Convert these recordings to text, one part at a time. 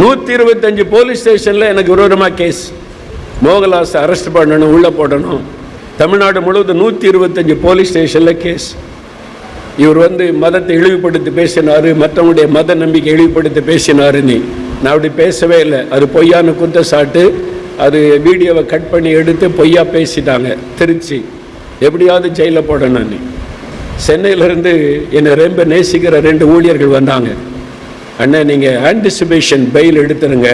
நூற்றி இருபத்தஞ்சு போலீஸ் ஸ்டேஷனில் எனக்கு விரோதமாக கேஸ் மோகலாஸை அரெஸ்ட் பண்ணணும் உள்ளே போடணும். தமிழ்நாடு முழுவதும் நூற்றி இருபத்தஞ்சு போலீஸ் ஸ்டேஷனில் கேஸ் இவர் வந்து மதத்தை இழிவுபடுத்தி பேசினார் மற்றவங்களுடைய மத நம்பிக்கை இழிவுபடுத்தி பேசினாருன்னு நீ. நான் அப்படி பேசவே இல்லை. அது பொய்யான குற்றச்சாட்டு. அது வீடியோவை கட் பண்ணி எடுத்து பொய்யா பேசிட்டாங்க திருச்சி. எப்படியாவது ஜெயிலில் போடணும் நீ. சென்னையிலேருந்து என்னை ரொம்ப நேசிக்கிற ரெண்டு ஊழியர்கள் வந்தாங்க. அண்ணா நீங்கள் ஆன்டிசிபேஷன் பெயில் எடுத்துருங்க.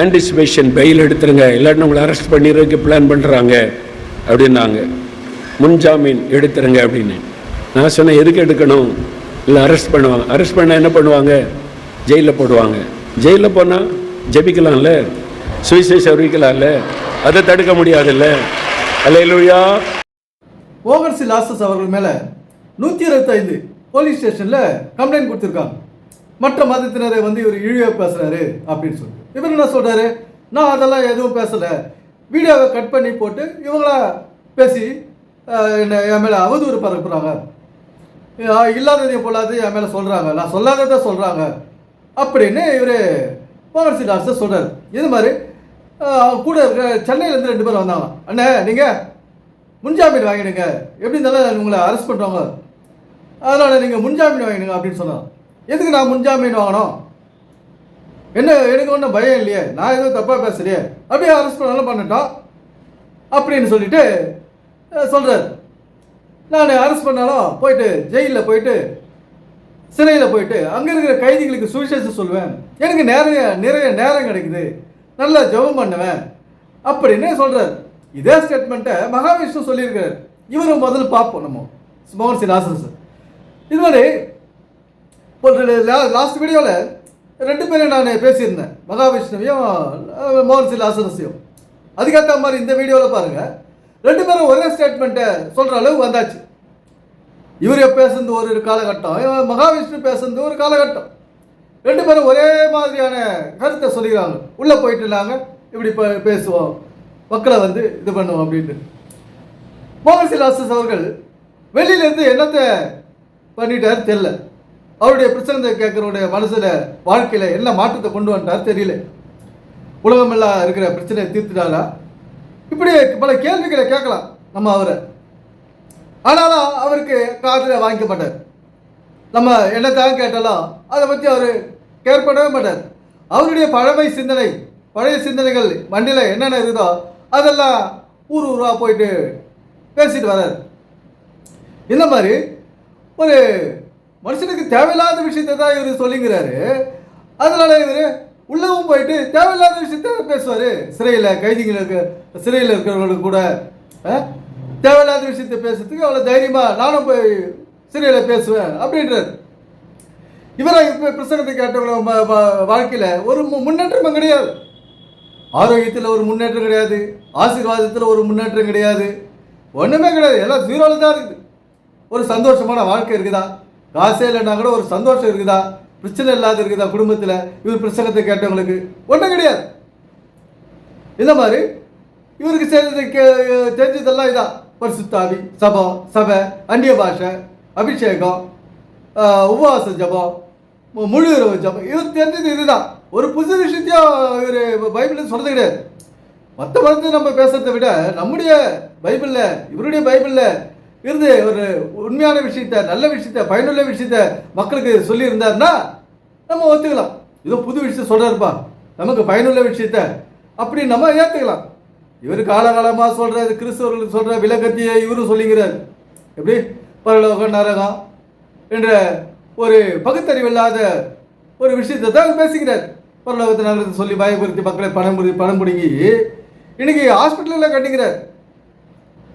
ஆன்டிசிபேஷன் பெயில் எடுத்துருங்க. இல்லாட்டி உங்களை அரெஸ்ட் பண்ணிடுறதுக்கு பிளான் பண்ணுறாங்க அப்படின்னாங்க. முன்ஜாமீன் எடுத்துருங்க அப்படின்னு. நான் சொன்னேன் எதுக்கு எடுக்கணும்? இல்லை அரெஸ்ட் பண்ணுவாங்க. அரெஸ்ட் பண்ணால் என்ன பண்ணுவாங்க? ஜெயிலில் போடுவாங்க. ஜெயிலில் போனால் ஜெபிக்கலாம்ல? சுவிசேஷம் அறிவிக்கலாம்ல? அதை தடுக்க முடியாதுல்ல? அல்லையா ஓவர்சி லாசஸ் அவர்கள் மேலே நூற்றி இருபத்தைந்து போலீஸ் ஸ்டேஷனில் கம்ப்ளைண்ட் கொடுத்துருக்காங்க. மற்ற மதத்தினரை வந்து இவர் இழிவாக பேசுகிறாரு அப்படின்னு சொல்லி இவர் என்ன சொல்கிறாரு நான் அதெல்லாம் எதுவும் பேசலை. வீடியோவை கட் பண்ணி போட்டு இவங்களா பேசி என்னை என்ன என் மேலே அவதூறு பரப்புகிறாங்க இல்லாததையும் போலாது என் மேலே சொல்கிறாங்க நான் சொல்லாததை சொல்கிறாங்க அப்படின்னு இவர் மோகன் சி சொல்கிறார் இது மாதிரி அவங்க கூட இருக்க சென்னையிலேருந்து ரெண்டு பேரும் வந்தாங்க. அண்ணே நீங்கள் முன்ஜாமீன் வாங்கிடுங்க. எப்படி இருந்தாலும் உங்களை அரெஸ்ட் பண்ணுவாங்க அதனால் நீங்கள் முன்ஜாமீன் வாங்கிடுங்க அப்படின்னு சொன்னாங்க. எதுக்கு நான் முன்ஜாமீன் வாங்கணும்? என்ன எனக்கு ஒன்றும் பயம் இல்லையே. நான் எதுவும் தப்பாக பேசுறியே அப்படியே அரெஸ்ட் பண்ணாலும் பண்ணட்டோம். அப்படின்னு சொல்லிட்டு சொல்கிறார் நான் அரெஸ்ட் பண்ணாலும் போயிட்டு ஜெயிலில் போயிட்டு சிறையில் போயிட்டு அங்கே இருக்கிற கைதிகளுக்கு சுவிசேஷம் சொல்லுவேன். எனக்கு நிறைய நிறைய நேரம் கிடைக்குது. நல்லா ஜெபம் பண்ணுவேன். அப்படின்னு சொல்கிறார் இதே ஸ்டேட்மெண்ட்டை மகாவிஷ்ணு சொல்லியிருக்காரு இவரும் முதல்ல பார்ப்போம் நம்ம. மோகன் சிங் ஆசன் சார். இது மாதிரி லாஸ்ட் வீடியோவில் ரெண்டு பேரும் நான் பேசியிருந்தேன். மகாவிஷ்ணுவையும் மோகன்சி மோகன் அதுக்கேற்ற மாதிரி இந்த வீடியோவில் பாருங்கள் ரெண்டு பேரும் ஒரே ஸ்டேட்மெண்ட்டை சொல்கிற அளவு வந்தாச்சு. இவர் பேசுனது ஒரு காலகட்டம் மகாவிஷ்ணு பேசுனது ஒரு காலகட்டம். ரெண்டு பேரும் ஒரே மாதிரியான கருத்தை சொல்லிக்கிறாங்க. உள்ளே போயிட்டு நாங்கள் இப்படி பேசுவோம். மக்களை வந்து இது பண்ணுவோம் அப்படின்ட்டு. மோகன்சி லாசஸ் அவர்கள் வெளியிலேருந்து என்னத்தை பண்ணிட்டாரு தெரில அவருடைய பிரச்சனை கேட்கறவுடைய மனசில் வாழ்க்கையில் என்ன மாற்றத்தை கொண்டு வந்தார் தெரியல. உலகமெல்லாம் இருக்கிற பிரச்சனையை தீர்த்துட்டாரா? இப்படி பல கேள்விகளை கேட்கலாம் நம்ம அவரை. ஆனாலும் அவருக்கு காதில் வாங்கிக்க மாட்டார். நம்ம என்னத்தான் கேட்டாலும் அதை பற்றி அவர் கேர் பண்ணவே மாட்டார். அவருடைய பழமை சிந்தனை பழைய சிந்தனைகள் மண்டியில் என்னென்ன இருக்குதோ அதெல்லாம் ஊர் ஊராக போயிட்டு பேசிட்டு வர்றார். இந்த மாதிரி ஒரு மனுஷனுக்கு தேவையில்லாத விஷயத்தை தான் இவர் சொல்லிங்கிறாரு. அதனால இவர் உள்ளவும் போயிட்டு தேவையில்லாத விஷயத்த பேசுவார். சிறையில் கைதிகளுக்கு சிறையில் இருக்கிறவங்களுக்கு கூட தேவையில்லாத விஷயத்தை பேசுறதுக்கு அவ்வளோ தைரியமாக நானும் போய் சிறையில் பேசுவேன் அப்படின்றார். இவரை இப்போ பிரசங்கத்தை கேட்டவங்க வாழ்க்கையில் ஒரு மு- முன்னேற்றமும் கிடையாது. ஆரோக்கியத்தில் ஒரு முன்னேற்றம் கிடையாது. ஆசீர்வாதத்தில் ஒரு முன்னேற்றம் கிடையாது. ஒன்றுமே கிடையாது. எல்லாம் ஜீரோவில் தான் இருக்குது. ஒரு சந்தோஷமான வாழ்க்கை இருக்குதா? காசே இல்லைன்னா கூட ஒரு சந்தோஷம் இருக்குதா? பிரச்சனை இல்லாத இருக்குதா குடும்பத்தில்? இவர் பிரசங்கத்தை கேட்டவங்களுக்கு ஒன்றும் கிடையாது. இந்த மாதிரி இவருக்கு சேர்ந்தது கே- தெரிஞ்சதெல்லாம் இதான். பரிசுத்தாவி சபம் சபை அந்நிய பாஷை அபிஷேகம் உபவாச ஜபம் முழு இரவு ஜபம். இவர் தெரிஞ்சது இதுதான். ஒரு புது விஷயத்தையும் இவர் பைபிளில் சொல்றது கிடையாது. மற்ற மதத்தை நம்ம பேசுறதை விட நம்முடைய பைபிளில் இவருடைய பைபிளில் இருந்து ஒரு உண்மையான விஷயத்த நல்ல விஷயத்த பயனுள்ள விஷயத்த மக்களுக்கு சொல்லியிருந்தாருன்னா நம்ம ஒத்துக்கலாம். ஏதோ புது விஷயம் சொல்கிறாருப்பா நமக்கு பயனுள்ள விஷயத்த. அப்படி நம்ம ஏற்றுக்கலாம் இவர் காலகாலமாக சொல்கிற கிறிஸ்தவர்களுக்கு சொல்கிற விளக்கத்தையே இவரும் சொல்லிங்கிறார். எப்படி? பரலோக நரகம் என்ற ஒரு பகுத்தறிவில்லாத ஒரு விஷயத்தை தான் பேசுகிறார். பரலோகத்தை நரகத்தை சொல்லி பயப்படுத்தி மக்களை பணம் பணம் பிடுங்கி இன்னைக்கு ஹாஸ்பிட்டலில் கட்டிக்கிறார்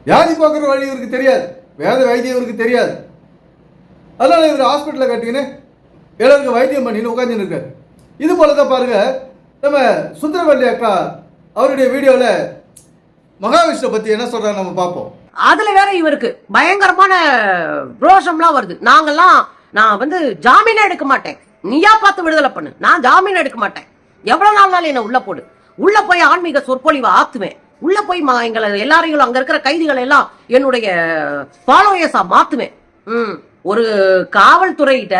வியாதி பார்க்குற வழி இவருக்கு தெரியாது. வேத வைத்தியம் இவருக்கு தெரியாது. அதனால் இவர் ஹாஸ்பிட்டலில் கட்டிக்கின்னு எல்லாருக்கும் வைத்தியம் பண்ணின்னு உட்காந்துன்னு இருக்கார். இது போல தான் பாருங்க நம்ம சுந்தரவல்லி அக்கா அவருடைய வீடியோவில் மகாவிஷ்ணு பற்றி என்ன சொல்கிறாங்க நம்ம பார்ப்போம். அதில் வேற இவருக்கு பயங்கரமான ரோஷம்லாம் வருது. நாங்கள்லாம் நான் வந்து ஜாமீனே எடுக்க மாட்டேன். நீயா பார்த்து விடுதலை பண்ணு. நான் ஜாமீன் எடுக்க மாட்டேன். எவ்வளோ நாள்னாலும் என்னை உள்ளே போடு. உள்ளே போய் ஆன்மீக சொற்பொழிவை ஆத்துவேன். உள்ள போய் மா எங்களை எல்லாரையும் அங்க இருக்கிற கைதிகளை எல்லாம் என்னுடைய ஃபாலோயர்ஸா மாத்துவேன். ம். ஒரு காவல்துறையிட்ட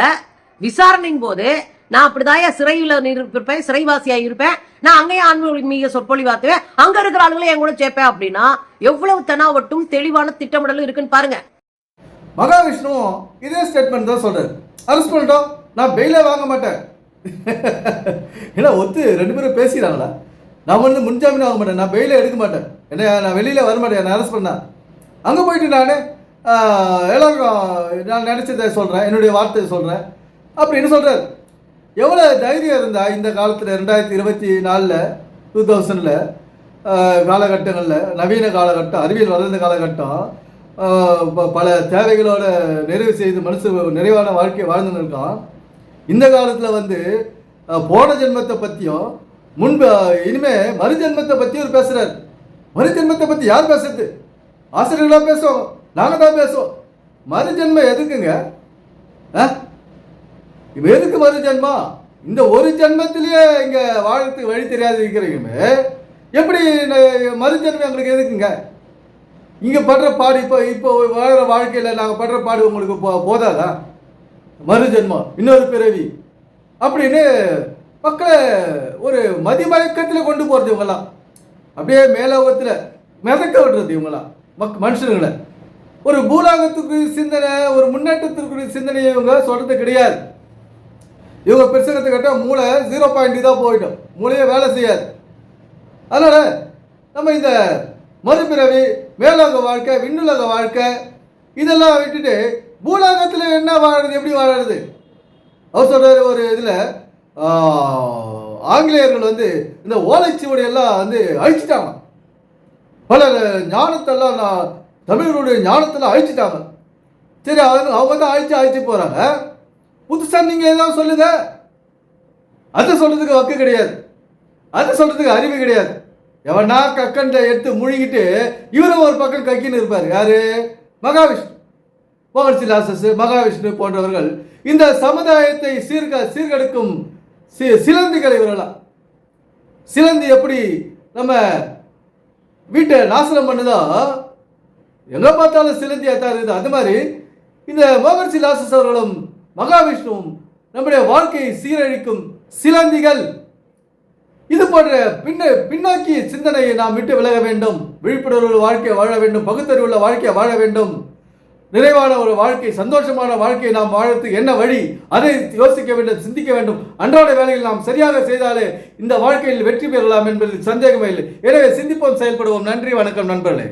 விசாரணையின் போது நான் அப்படிதான் சிறையில் இருப்பேன் சிறைவாசியா இருப்பேன். நான் அங்கேயும் ஆன்மீக சொற்பொழிவாத்துவேன் அங்க இருக்கிற ஆளுகளை என் கூட சேர்ப்பேன் அப்படின்னா எவ்வளவு தெனாவட்டும் தெளிவான திட்டமிடலும் இருக்குன்னு பாருங்க. மகாவிஷ்ணு இதே ஸ்டேட்மெண்ட் தான் சொல்றாரு. அரெஸ்ட் பண்ணிட்டோம். நான் பெயிலே வாங்க மாட்டேன். ஏன்னா ஒத்து ரெண்டு பேரும் பேசிடுறாங்களா நான் வந்து முன்ஜாமீன் வாங்க மாட்டேன். நான் பெயிலே எடுக்க மாட்டேன். என்ன நான் வெளியில் வர மாட்டேன். நான் அரெஸ்ட் பண்ணா. அங்கே போயிட்டு நான் எல்லாருக்கும் நான் நினச்சதை சொல்கிறேன் என்னுடைய வார்த்தையை சொல்கிறேன் அப்படின்னு சொல்கிறார் எவ்வளோ தைரியம் இருந்தா இந்த காலத்தில் ரெண்டாயிரத்தி இருபத்தி நாலில் டூ தௌசண்டில் காலகட்டங்களில் நவீன காலகட்டம் அறிவியல் வளர்ந்த காலகட்டம் ப- பல தேவைகளோட நிறைவு செய்து மனுஷ நிறைவான வாழ்க்கையை வாழ்ந்துன்னு இருக்கான். இந்த காலத்தில் வந்து போன ஜென்மத்தை பற்றியும் முன்பு இனிமே மறுஜென்மத்தை ஜென்மத்தை அவர் பேசுகிறார் மறுஜென்மத்தை பற்றி யார் பேசுறது? ஆசிரியர்களாக பேசுவோம் நாங்கள் தான் பேசுவோம். மறுஜென்மம் எதுக்குங்க? ஆ? இப்போ எதுக்கு மறுஜென்மா? இந்த ஒரு ஜென்மத்திலேயே இங்கே வாழறதுக்கு வழி தெரியாது இருக்கிறீங்க எப்படி மறுஜென்மம் எங்களுக்கு எதுக்குங்க? இங்கே படுற பாடு இப்போ இப்போ வாழ்கிற வாழ்க்கையில் நாங்கள் படுற பாடு உங்களுக்கு போ போதாதா? மறுஜென்மம் இன்னொரு பிறவி. அப்படின்னு மக்களை ஒரு மதிமயக்கத்தில் கொண்டு போகிறது இவங்கெல்லாம் அப்படியே மேலோகத்தில் மிதக்க விடுறது இவங்கெல்லாம் மக் மனுஷனுங்களை ஒரு பூலோகத்துக்குரிய சிந்தனை ஒரு முன்னேற்றத்திற்குரிய சிந்தனை இவங்க சொல்கிறது கிடையாது. இவங்க பிரச்சனை கேட்டால் மூளை ஜீரோ பாயிண்ட் தான் போயிட்டோம் மூளையே வேலை செய்யாது. அதனால் நம்ம இந்த மறுபிறவி மேலோக வாழ்க்கை விண்ணுலக வாழ்க்கை இதெல்லாம் விட்டுட்டு பூலோகத்தில் என்ன வாழறது எப்படி வாழறது? அவர் சொல்கிற ஒரு இதில் ஆங்கிலேயர்கள் வந்து இந்த ஓலைச்சுவடி எல்லாம் வந்து அழிச்சிட்டாங்க. பல ஞானத்தெல்லாம் நான் தமிழர்களுடைய ஞானத்தெல்லாம் அழிச்சிட்டாங்க. சரி அவங்க அவங்க தான் அழிச்சு அழிச்சு போகிறாங்க புதுசாக நீங்கள் ஏதாவது சொல்லுங்க. அதை சொல்கிறதுக்கு வக்கு கிடையாது. அதை சொல்கிறதுக்கு அறிவு கிடையாது. எவனா கக்கண்டை எடுத்து முழுகிட்டு இவரும் ஒரு பக்கம் கக்கின்னு இருப்பார். யாரு? மகாவிஷ்ணு. மோகன்சி லாசஸ் மகாவிஷ்ணு போன்றவர்கள் இந்த சமுதாயத்தை சீர்க சீர்கெடுக்கும் சி சிலந்திகள் இவரெல்லாம் சிலந்தி எப்படி நம்ம வீட்டை நாசனம் பண்ணுதோ எங்கே பார்த்தாலும் சிலந்தியாக தான் இருக்குது. அது மாதிரி இந்த மோகன்சி லாசஸ் அவர்களும் மகாவிஷ்ணுவும் நம்முடைய வாழ்க்கையை சீரழிக்கும் சிலந்திகள். இது போன்ற பின்ன பின்னோக்கி சிந்தனையை நாம் விட்டு விலக வேண்டும். விழிப்புணர்வு வாழ்க்கையை வாழ வேண்டும். பகுத்தறிவுள்ள வாழ்க்கையை வாழ வேண்டும். நிறைவான ஒரு வாழ்க்கை சந்தோஷமான வாழ்க்கையை நாம் வாழறதுக்கு என்ன வழி? அதை யோசிக்க வேண்டும் சிந்திக்க வேண்டும். அன்றாட வேலையில் நாம் சரியாக செய்தாலே இந்த வாழ்க்கையில் வெற்றி பெறலாம் என்பதில் சந்தேகமே இல்லை. எனவே சிந்திப்போம் செயல்படுவோம். நன்றி வணக்கம் நண்பர்களே.